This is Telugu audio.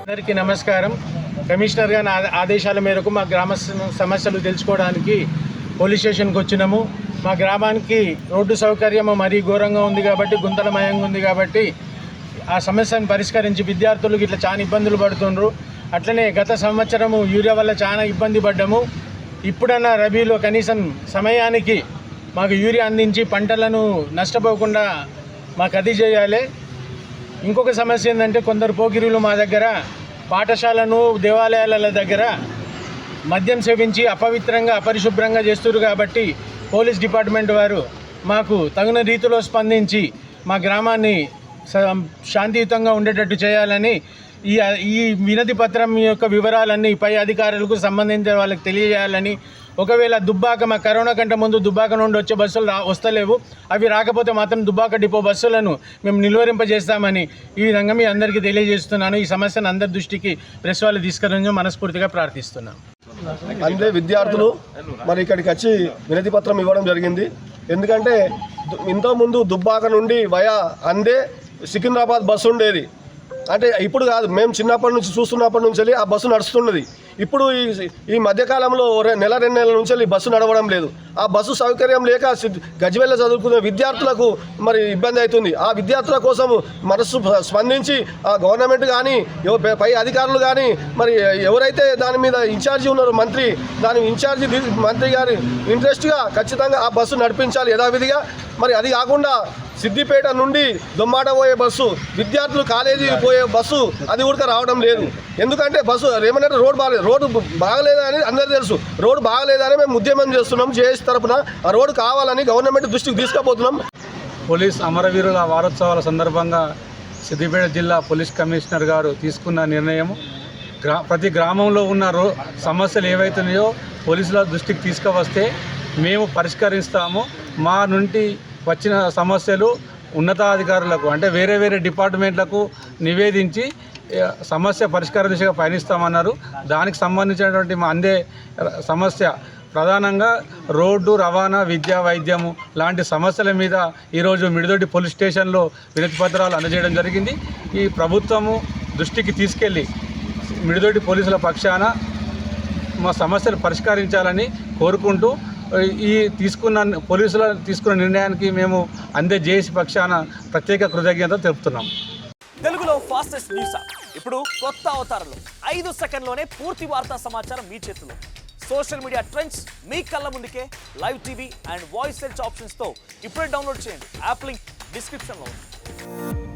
అందరికీ నమస్కారం. కమిషనర్ గారి ఆ- ఆదేశాల మేరకు మా గ్రామ సమస్యలు తెలుసుకోవడానికి పోలీస్ స్టేషన్కి వచ్చినాము. మా గ్రామానికి రోడ్డు సౌకర్యం మరీ ఘోరంగా ఉంది కాబట్టి గుంతలమయంగా ఉంది కాబట్టి ఆ సమస్యను పరిష్కరించి విద్యార్థులకు ఇట్లా చాలా ఇబ్బందులు పడుతుండ్రు. అట్లనే గత సంవత్సరము యూరియా వల్ల చాలా ఇబ్బంది పడ్డాము. ఇప్పుడన్నా రబీలో కనీసం సమయానికి మాకు యూరియా అందించి పంటలను నష్టపోకుండా మాకు అది చేయాలి. ఇంకొక సమస్య ఏంటంటే కొందరు పోకిరీలు మా దగ్గర పాఠశాలను దేవాలయాల దగ్గర మద్యం సేవించి అపవిత్రంగా అపరిశుభ్రంగా చేస్తున్నారు కాబట్టి పోలీస్ డిపార్ట్మెంట్ వారు మాకు తగిన రీతిలో స్పందించి మా గ్రామాన్ని స- శాంతియుతంగా ఉండేటట్టు చేయాలని ఈ ఈ వినతి పత్రం యొక్క వివరాలన్నీ పై అధికారులకు సంబంధించిన వాళ్ళకి తెలియజేయాలని ఒకవేళ దుబ్బాక మా కరోనా కంటే ముందు దుబ్బాక నుండి వచ్చే బస్సులు రా వస్తలేవు. అవి రాకపోతే మాత్రం దుబ్బాక డిపో బస్సులను మేము నిలువరింపజేస్తామని ఈ విధంగా మీ అందరికీ తెలియజేస్తున్నాను. ఈ సమస్యను అందరి దృష్టికి ప్రెస్ వాళ్ళు తీసుకురంగా మనస్ఫూర్తిగా ప్రార్థిస్తున్నాం. అందే విద్యార్థులు మరి ఇక్కడికి వచ్చి వినతి పత్రం ఇవ్వడం జరిగింది. ఎందుకంటే ఇంతకుముందు దుబ్బాక నుండి వయా అందే సికింద్రాబాద్ బస్సు ఉండేది. అంటే ఇప్పుడు కాదు మేము చిన్నప్పటి నుంచి చూస్తున్నప్పటి నుంచి వెళ్ళి ఆ బస్సు నడుస్తున్నది. ఇప్పుడు ఈ ఈ మధ్యకాలంలో నెల రెండు నెలల నుంచి వెళ్ళి బస్సు నడవడం లేదు. ఆ బస్సు సౌకర్యం లేక గజ్వెల్ల చదువుకునే విద్యార్థులకు మరి ఇబ్బంది అవుతుంది. ఆ విద్యార్థుల కోసం మనస్సు స్పందించి ఆ గవర్నమెంట్ కానీ పై అధికారులు కానీ మరి ఎవరైతే దాని మీద ఇన్ఛార్జి ఉన్నారో మంత్రి దాని ఇన్ఛార్జి మంత్రి గారి ఇంట్రెస్ట్గా ఖచ్చితంగా ఆ బస్సు నడిపించాలి యథావిధిగా. మరి అది కాకుండా సిద్దిపేట నుండి దొమ్మాట పోయే బస్సు విద్యార్థులు కాలేజీ పోయే బస్సు అది కూడా రావడం లేదు. ఎందుకంటే బస్సు ఏమన్నా రోడ్ బాగలేదు రోడ్డు బాగలేదని అందరికీ తెలుసు. రోడ్డు బాగలేదని మేము ఉద్యమం చేస్తున్నాం. జేఏసీ తరపున ఆ రోడ్డు కావాలని గవర్నమెంట్ దృష్టికి తీసుకుపోతున్నాం. పోలీస్ అమరవీరుల వారోత్సవాల సందర్భంగా సిద్దిపేట జిల్లా పోలీస్ కమిషనర్ గారు తీసుకున్న నిర్ణయం గ్రా ప్రతి గ్రామంలో ఉన్న రో సమస్యలు ఏవైతున్నాయో పోలీసుల దృష్టికి తీసుకువస్తే మేము పరిష్కరిస్తాము. మా నుండి వచ్చిన సమస్యలు ఉన్నతాధికారులకు అంటే వేరే వేరే డిపార్ట్మెంట్లకు నివేదించి సమస్య పరిష్కార దిశగా పయనిస్తామన్నారు. దానికి సంబంధించినటువంటి మా అందే సమస్య ప్రధానంగా రోడ్డు రవాణా విద్య వైద్యము లాంటి సమస్యల మీద ఈరోజు మిడిదొడ్డి పోలీస్ స్టేషన్లో వినతి పత్రాలు అందజేయడం జరిగింది. ఈ ప్రభుత్వము దృష్టికి తీసుకెళ్ళి మిడిదొడ్డి పోలీసుల పక్షాన మా సమస్యలు పరిష్కరించాలని కోరుకుంటూ ఈ తీసుకున్న పోలీసుల తీసుకున్న నిర్ణయానికి మేము అందే జేఏసీ పక్షాన ప్రత్యేక కృతజ్ఞత తెలుపుతున్నాం. తెలుగులో ఫాస్టెస్ట్ న్యూస్ ఇప్పుడు కొత్త అవతారంలో ఐదు సెకండ్లోనే పూర్తి వార్తా సమాచారం మీ చేతిలో. సోషల్ మీడియా ట్రెండ్స్ మీ కళ్ళ ముందుకే live TV and voice search ఆప్షన్స్తో ఇప్పుడే డౌన్లోడ్ చేయండి. యాప్ లింక్ డిస్క్రిప్షన్లో ఉంది.